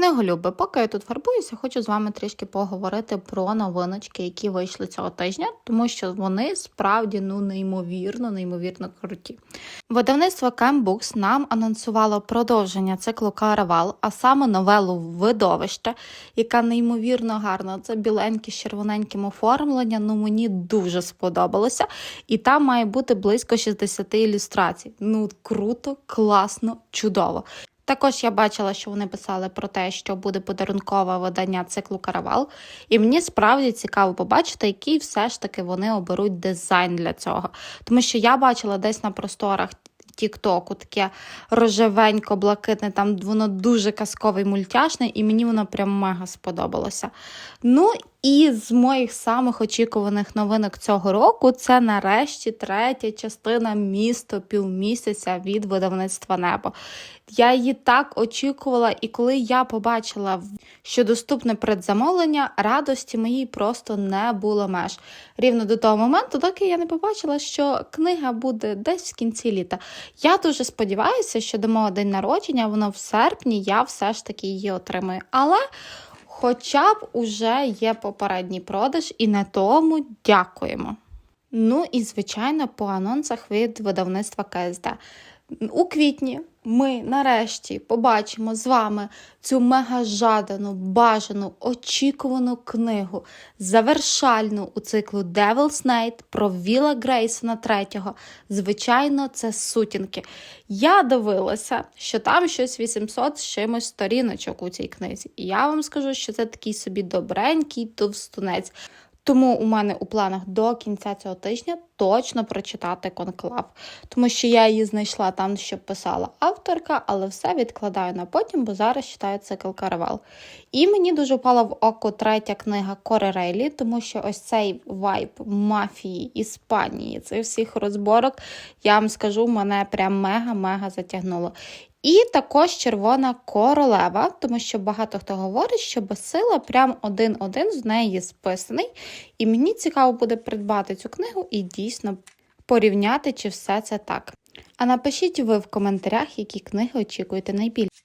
Книголюби, поки я тут фарбуюся, хочу з вами трішки поговорити про новиночки, які вийшли цього тижня, тому що вони справді ну неймовірно, неймовірно круті. Видавництво Books нам анонсувало продовження циклу Каравал, а саме новелу Видовище, яка неймовірно гарна. Це біленьке з червоненьким оформленням. Ну мені дуже сподобалося. І там має бути близько 60 ілюстрацій. Ну круто, класно, чудово. Також я бачила, що вони писали про те, що буде подарункове видання циклу Каравал, і мені справді цікаво побачити, який все ж таки вони оберуть дизайн для цього. Тому що я бачила десь на просторах Тіктоку таке рожевенько-блакитне, там воно дуже казкове мультяшне, і мені воно прям мега сподобалося. Ну і з моїх самих очікуваних новинок цього року це нарешті третя частина місто півмісяця від видавництва Небо. Я її так очікувала, і коли я побачила, що доступне предзамовлення, радості моїй просто не було меж. Рівно до того моменту, доки я не побачила, що книга буде десь в кінці літа. Я дуже сподіваюся, що до мого день народження, воно в серпні, я все ж таки її отримаю. Але. Хоча б уже є попередній продаж, і на тому дякуємо. Ну і звичайно, по анонсах від видавництва КСД. У квітні ми нарешті побачимо з вами цю мегажадану, бажану, очікувану книгу, завершальну у циклу Devil's Night про Віла Грейсона третього. Звичайно, це сутінки. Я дивилася, що там щось 800 з чимось сторіночок у цій книзі. І я вам скажу, що це такий собі добренький товстунець. Тому у мене у планах до кінця цього тижня точно прочитати конклав, тому що я її знайшла там, що писала авторка, але все відкладаю на потім, бо зараз читаю цикл Каравал. І мені дуже впала в око третя книга Кори Рейлі, тому що ось цей вайб мафії Іспанії, цих всіх розборок, я вам скажу, мене прям мега-мега затягнуло. І також червона королева, тому що багато хто говорить, що Басила прям один-один з неї списаний. І мені цікаво буде придбати цю книгу і дійсно порівняти, чи все це так. А напишіть ви в коментарях, які книги очікуєте найбільше.